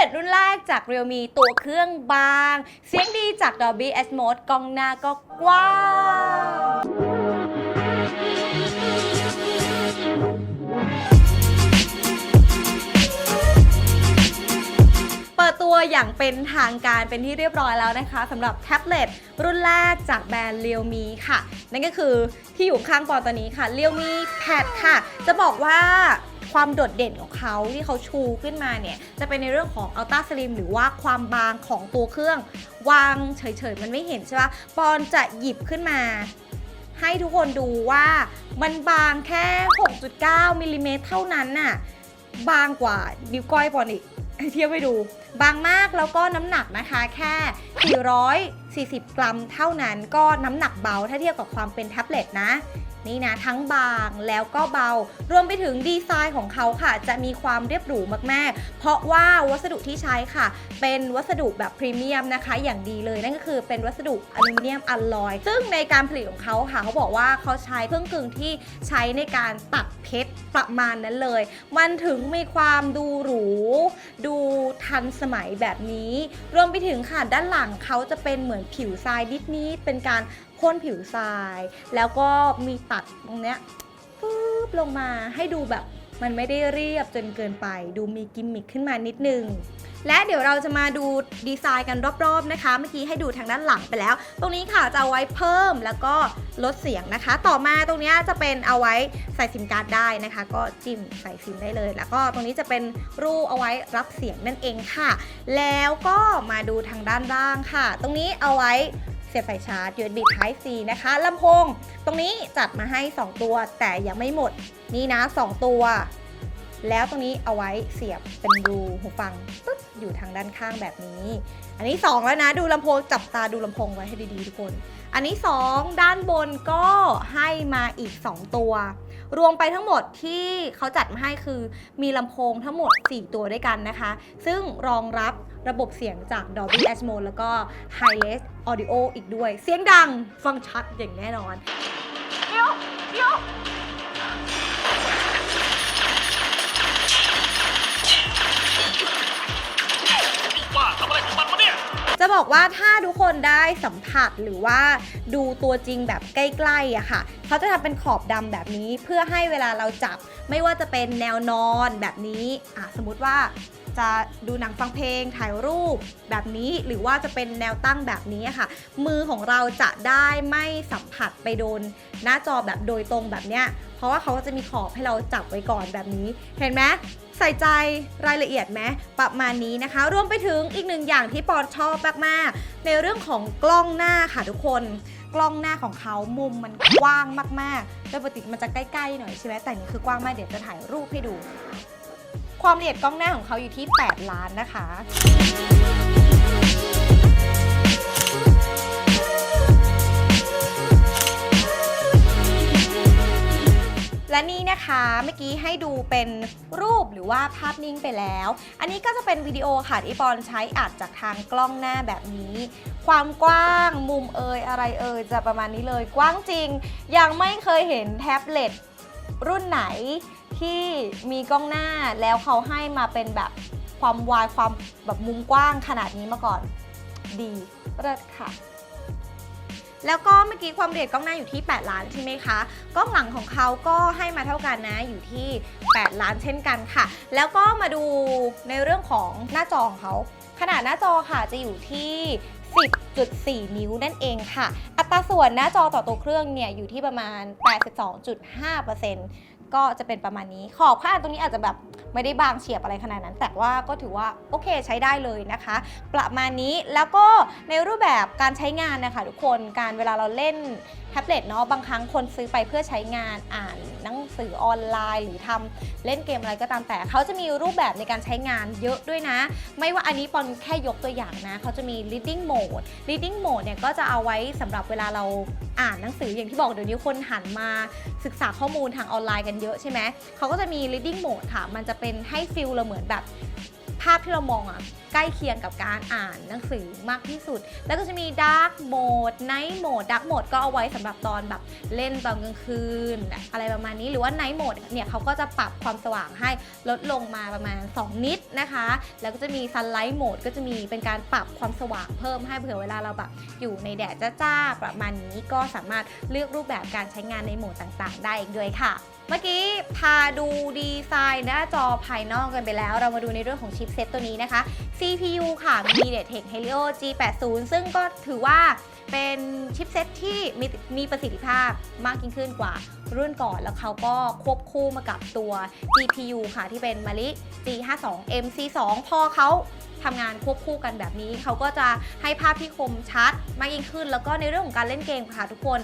ล็ตรุ่นแรกจาก Realme ตัวเครื่องบาง เสียงดีจาก Dolby Atmos กล้องหน้าก็กว้างเปิดตัวอย่างเป็นทางการเป็นที่เรียบร้อยแล้วนะคะสำหรับแท็บเล็ตรุ่นแรกจากแบรนด์ Realme ค่ะ นั่นก็คือที่อยู่ข้างปอตอนนี้ค่ะ Realme Pad ค่ะ จะบอกว่า ความโดดเด่นของเขาที่เขาชูขึ้นมาเนี่ย จะเป็นในเรื่องของ Ultra Slim หรือว่าความบางของตัวเครื่อง วางเฉยๆ มันไม่เห็นใช่ปะปอนจะหยิบขึ้นมา ให้ทุกคนดูว่ามันบางแค่ 6.9มิลลิเมตรเท่านั้นน่ะบางกว่านิ้วก้อยปอนอีกเทียบให้ดู บางมากแล้วก็น้ำหนักนะคะแค่ 440 กรัมเท่านั้นก็น้ำหนักเบาถ้าเทียบกับความเป็นแท็บเล็ตนะ นี่นะทั้งบางแล้วก็เบา รวมไปถึงดีไซน์ของเขาค่ะ จะมีความเรียบหรูมากๆ เพราะว่าวัสดุที่ใช้ค่ะ เป็นวัสดุแบบพรีเมียมนะคะ อย่างดีเลยนั่นก็คือเป็นวัสดุอลูมิเนียมอลลอย ซึ่งในการผลิตของเขาค่ะ เขาบอกว่าเขาใช้เครื่องกลึงที่ใช้ในการตัดเพชรประมาณนั้นเลย มันถึงมีความดูหรู ดูทันสมัยแบบนี้ รวมไปถึงค่ะด้านหลังเขาจะเป็นเหมือนผิวทรายนิดๆเป็นการ พ่นผิวทราย แล้วก็มีตัดตรงเนี้ยปุ๊บลงมาให้ดูแบบมันไม่ได้เรียบจนเกินไป ดูมีกิมมิคขึ้นมานิดนึงและเดี๋ยวเราจะมาดูดีไซน์กันรอบๆนะคะ เมื่อกี้ให้ดูทางด้านหลังไปแล้ว ตรงนี้ค่ะจะเอาไว้เพิ่มแล้วก็ลดเสียงนะคะ ต่อมาตรงเนี้ยจะเป็นเอาไว้ใส่ซิมการ์ดได้นะคะ ก็จิ้มใส่ซิมได้เลย แล้วก็ตรงนี้จะเป็นรูเอาไว้รับเสียงนั่นเองค่ะ แล้วก็มาดูทางด้านล่างค่ะ ตรงนี้เอาไว้ เสียบสายชาร์จ USB Type C นะคะลำโพง ตรงนี้จัดมาให้ 2 ตัว แต่ยังไม่หมด นี่นะ 2 ตัว แล้วตรงนี้เอาไว้เสียบเป็นรูหูฟังปึ๊บอยู่ทางด้านข้างแบบนี้ อันนี้ 2 แล้วนะ ดูลำโพงจับตาดูลำโพงไว้ให้ดีๆทุกคน อันนี้ 2 ด้านบนก็ให้มาอีก 2 ตัว รวมไปทั้งหมดที่เขาจัดมาให้คือมีลำโพงทั้งหมด 4 ตัวด้วยกันนะคะ ซึ่งรองรับระบบเสียงจาก Dolby Atmos แล้วก็ Hi-Res Audio อีกด้วย เสียงดังฟังชัดอย่างแน่นอนเดี๋ยวเดี๋ยว บอกว่าถ้าทุกคนได้สัมผัสหรือว่าดูตัวจริงแบบใกล้ๆอะค่ะ เขาจะทำเป็นขอบดำแบบนี้เพื่อให้เวลาเราจับ ไม่ว่าจะเป็นแนวนอนแบบนี้อะสมมติว่าจะดูหนังฟังเพลงถ่ายรูปแบบนี้หรือว่าจะเป็นแนวตั้งแบบนี้อะค่ะ มือของเราจะได้ไม่สัมผัสไปโดน หน้าจอแบบโดยตรงแบบเนี้ยเพราะว่าเขาก็จะมีขอบให้เราจับไว้ก่อนแบบนี้ เห็นไหม ใส่ใจรายละเอียดไหมประมาณนี้นะคะ รวมไปถึงอีกหนึ่งอย่างที่ปอชอบมากๆ ในเรื่องของกล้องหน้าค่ะทุกคน กล้องหน้าของเขามุมมันกว้างมากๆโดยปกติมันจะใกล้ๆหน่อยใช่ไหมแต่นี่คือกว้างมากเดี๋ยวจะถ่ายรูปให้ดู ความละเอียดกล้องหน้าของเขาอยู่ที่ 8 ล้านนะคะ และนี่นะคะเมื่อกี้ให้ดูเป็นรูปหรือว่าภาพนิ่งไปแล้ว อันนี้ก็จะเป็นวิดีโอค่ะที่ปอนใช้อัดจากทางกล้องหน้าแบบนี้ ความกว้างมุมเอยอะไรเอยจะประมาณนี้เลย กว้างจริง ยังไม่เคยเห็นแท็บเล็ตรุ่นไหนที่มีกล้องหน้าแล้วเขาให้มาเป็นแบบความวายความแบบมุมกว้างขนาดนี้มาก่อน ดีเลิศค่ะ แล้วก็เมื่อกี้ความละเอียดกล้องหน้าอยู่ที่ 8 ล้านใช่ไหมคะ กล้องหลังของเขาก็ให้มาเท่ากันนะอยู่ที่ 8 ล้านเช่นกันค่ะ แล้วก็มาดูในเรื่องของหน้าจอของเขาขนาดหน้าจอค่ะจะอยู่ที่ 10.4 นิ้วนั่นเองค่ะ อัตราส่วนหน้าจอต่อตัวเครื่องเนี่ยอยู่ที่ประมาณ 82.5% ก็จะเป็นประมาณนี้ ขอบผ้าตรงนี้อาจจะแบบไม่ได้บางเฉียบอะไรขนาดนั้น แต่ว่าก็ถือว่าโอเคใช้ได้เลยนะคะ ประมาณนี้แล้วก็ในรูปแบบการใช้งานนะคะทุกคนการเวลาเราเล่นแท็บเล็ตเนาะบางครั้งคนซื้อไปเพื่อใช้งานอ่านหนังสือออนไลน์ หรือทำเล่นเกมอะไรก็ตามแต่ เขาจะมีรูปแบบในการใช้งานเยอะด้วยนะ ไม่ว่าอันนี้ปอนแค่ยกตัวอย่างนะ เขาจะมี reading mode reading mode เนี่ยก็จะเอาไว้สำหรับเวลาเราอ่านหนังสืออย่างที่บอกเดี๋ยวนี้คนหันมาศึกษาข้อมูลทางออนไลน์กันเยอะใช่ไหมเขาก็จะมี reading mode ค่ะ มันจะเป็นให้ฟิลเราเหมือนแบบ ภาพที่เรามองอะใกล้เคียงกับการอ่านหนังสือมากที่สุด แล้วก็จะมีดาร์กโหมดไนท์โหมดดาร์กโหมดก็เอาไว้สำหรับตอนแบบเล่นตอนกลางคืน อะไรประมาณนี้หรือว่าไนท์โหมดเนี่ยเขาก็จะปรับความสว่างให้ลดลงมาประมาณ 2 นิดนะคะ แล้วก็จะมีซันไลท์โหมดก็จะมีเป็นการปรับความสว่างเพิ่มให้เผื่อเวลาเราแบบอยู่ในแดดจ้าๆประมาณนี้ก็สามารถเลือกรูปแบบการใช้งานในโหมดต่างๆ ได้อีกด้วยค่ะ เมื่อกี้พาดูดีไซน์หน้าจอภายนอกกันไปแล้ว เรามาดูในเรื่องของชิปเซตตัวนี้นะคะ CPU ค่ะ MediaTek Helio G80 ซึ่งก็ถือว่าเป็นชิปเซตที่มีมีประสิทธิภาพมากยิ่งขึ้นกว่ารุ่นก่อน แล้วเขาก็ควบคู่มากับตัว GPU ค่ะที่เป็น Mali G52 MC2 พอเขา ทำงานควบคู่กันแบบนี้ เขาก็จะให้ภาพที่คมชัดมากยิ่งขึ้น แล้วก็ในเรื่องของการเล่นเกมค่ะทุกคน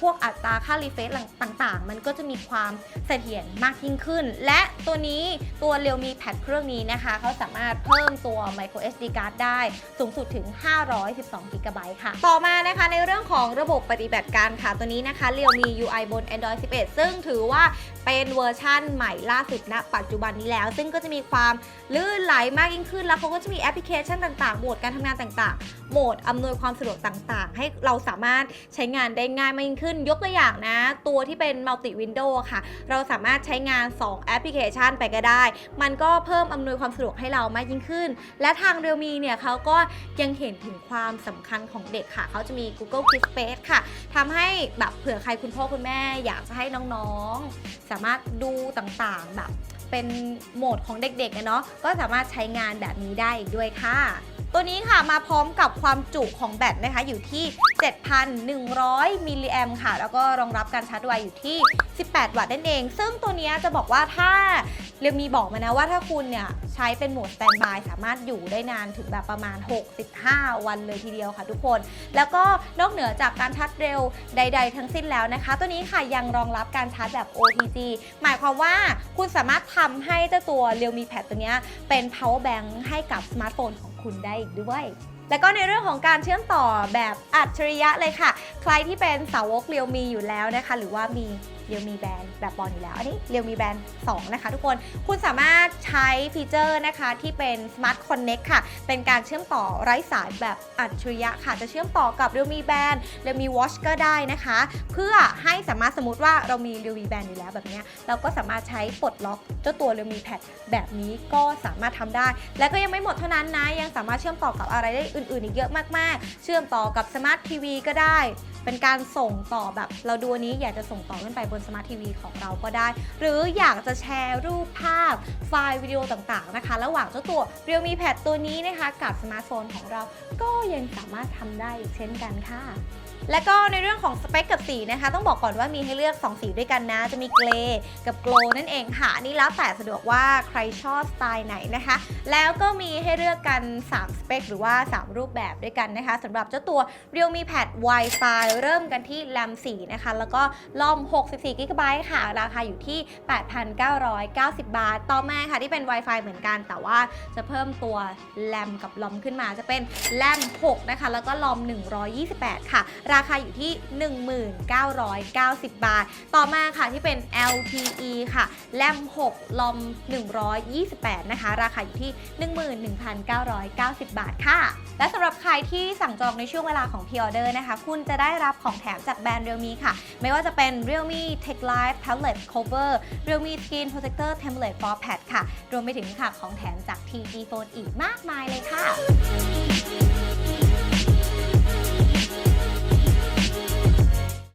พวกอัตราค่ารีเฟรชต่างๆ มันก็จะมีความเสถียรมากยิ่งขึ้น และตัวนี้ตัว Realme Pad เครื่องนี้นะคะ เขาสามารถเพิ่มตัว micro SD card ได้สูงสุดถึง 512 GB ค่ะ ต่อมานะคะในเรื่องของระบบปฏิบัติการค่ะ ตัวนี้นะคะ Realme UI บน Android 11 ซึ่งถือว่าเป็นเวอร์ชั่นใหม่ล่าสุดณปัจจุบันนี้แล้ว ซึ่งก็จะมีความลื่นไหลมากยิ่งขึ้นแล้วเขาก็จะมีแอปพลิเคชันต่างๆ โหมดการทำงานต่างๆ โหมดอำนวยความสะดวกต่างๆ ให้เราสามารถใช้งานได้ง่ายมากยิ่งขึ้น ยกตัวอย่างนะ ตัวที่เป็น multi window ค่ะ เราสามารถใช้งาน 2 แอปพลิเคชันไปก็ได้ มันก็เพิ่มอำนวยความสะดวกให้เรามากยิ่งขึ้น และทาง Realme เนี่ยเขาก็ยังเห็นถึงความสำคัญของเด็กค่ะ เขาจะมี Google Kids Space ค่ะทำให้แบบเผื่อใครคุณพ่อคุณแม่ อยากจะให้น้องๆ สามารถดูต่างๆแบบ เป็นโหมดของเด็กๆอะเนาะก็สามารถใช้งานแบบนี้ได้อีกด้วยค่ะ ตัวนี้ค่ะมาพร้อมกับความจุของแบตนะคะอยู่ที่ 7,100 มิลลิแอมค่ะ แล้วก็รองรับการชาร์จไวอยู่ที่ 18 วัตต์นั่นเอง ซึ่งตัวนี้จะบอกว่าถ้าเรียมีบอกมานะว่าถ้าคุณเนี่ยใช้เป็นโหมดสแตนบายสามารถอยู่ได้นานถึงแบบประมาณ 65 วันเลยทีเดียวค่ะทุกคน แล้วก็นอกเหนือจากการชาร์จเร็วใด ๆ ทั้งสิ้นแล้วนะคะ ตัวนี้ค่ะยังรองรับการชาร์จแบบ OTG หมายความว่าคุณสามารถทำให้เจ้าตัว Realme Pad ตัวเนี้ยเป็น power bank ให้กับสมาร์ทโฟนของ คุณได้อีกด้วย แล้วก็ในเรื่องของการเชื่อมต่อแบบอัจฉริยะเลยค่ะ ใครที่เป็นสาวกเรียวมีอยู่แล้วนะคะ หรือว่ามี เรียวมีแบนแบบบอลอยู่แล้ว อันนี้เรียวมีแบน2นะคะทุกคน คุณสามารถใช้ฟีเจอร์นะคะที่เป็น Smart Connect ค่ะ เป็นการเชื่อมต่อไร้สายแบบอัจฉริยะค่ะ จะเชื่อมต่อกับ Realme Band Realme Watch ก็ได้นะคะ เพื่อให้สามารถสมมติว่าเรามี Realme Band อยู่แล้วแบบนี้ เราก็สามารถใช้ปลดล็อกเจ้าตัว Realme Pad แบบนี้ก็สามารถทำได้ และก็ยังไม่หมดเท่านั้นนะ ยังสามารถเชื่อมต่อกับอะไรได้อื่นๆ อีกเยอะมากๆ เชื่อมต่อกับ Smart TV ก็ได้ เป็นการส่งต่อแบบเราดูอันนี้อยากจะส่งต่อขึ้นไปบนสมาร์ททีวีของเราก็ได้ หรืออยากจะแชร์รูปภาพไฟล์วิดีโอต่างๆนะคะ ระหว่างเจ้าตัวเรียวมีแพดตัวนี้นะคะ กับสมาร์ทโฟนของเราก็ยังสามารถทำได้อีกเช่นกันค่ะ และก็ในเรื่องของสเปคกับสีนะคะ ต้องบอกก่อนว่ามีให้เลือก 2 สีด้วยกันนะ จะมีเกรย์กับโกลนั่นเองค่ะนนี่แล้วแต่สะดวกว่าใครชอบสไตล์ไหนนะคะ แล้วก็มีให้เลือกกัน 3 สเปค หรือว่า 3 รูปแบบด้วยกันนะคะสำหรับเจ้าตัว Realme Pad Wi-Fi เริ่มกันที่แรม4นะคะ แล้วก็ลอม 64 g b ค่ะ ราคาอยู่ที่ 8,990 บาท ต่อมาค่ะที่เป็น Wi-Fi เหมือนกัน แต่ว่าจะเพิ่มตัวแรมกับลอมขึ้นมาจะเป็นแรม6นะคะแล้วก็ลอม 128 ค่ะราราคาอยู่ที่ 1990 บาท ต่อมาค่ะที่เป็น LTE ค่ะแรม6 ลอม 128 นะคะ ราคาอยู่ที่ 11,990 บาทค่ะ และสำหรับใครที่สั่งจองในช่วงเวลาของ P-Order นะคะ คุณจะได้รับของแถมจากแบรนด์ Realme ค่ะ ไม่ว่าจะเป็น Realme Tech Live Tablet Cover Realme Screen Protector Tablet for Pad ค่ะ รวมไปถึงค่ะของแถมจาก TG Phone อีกมากมายเลยค่ะ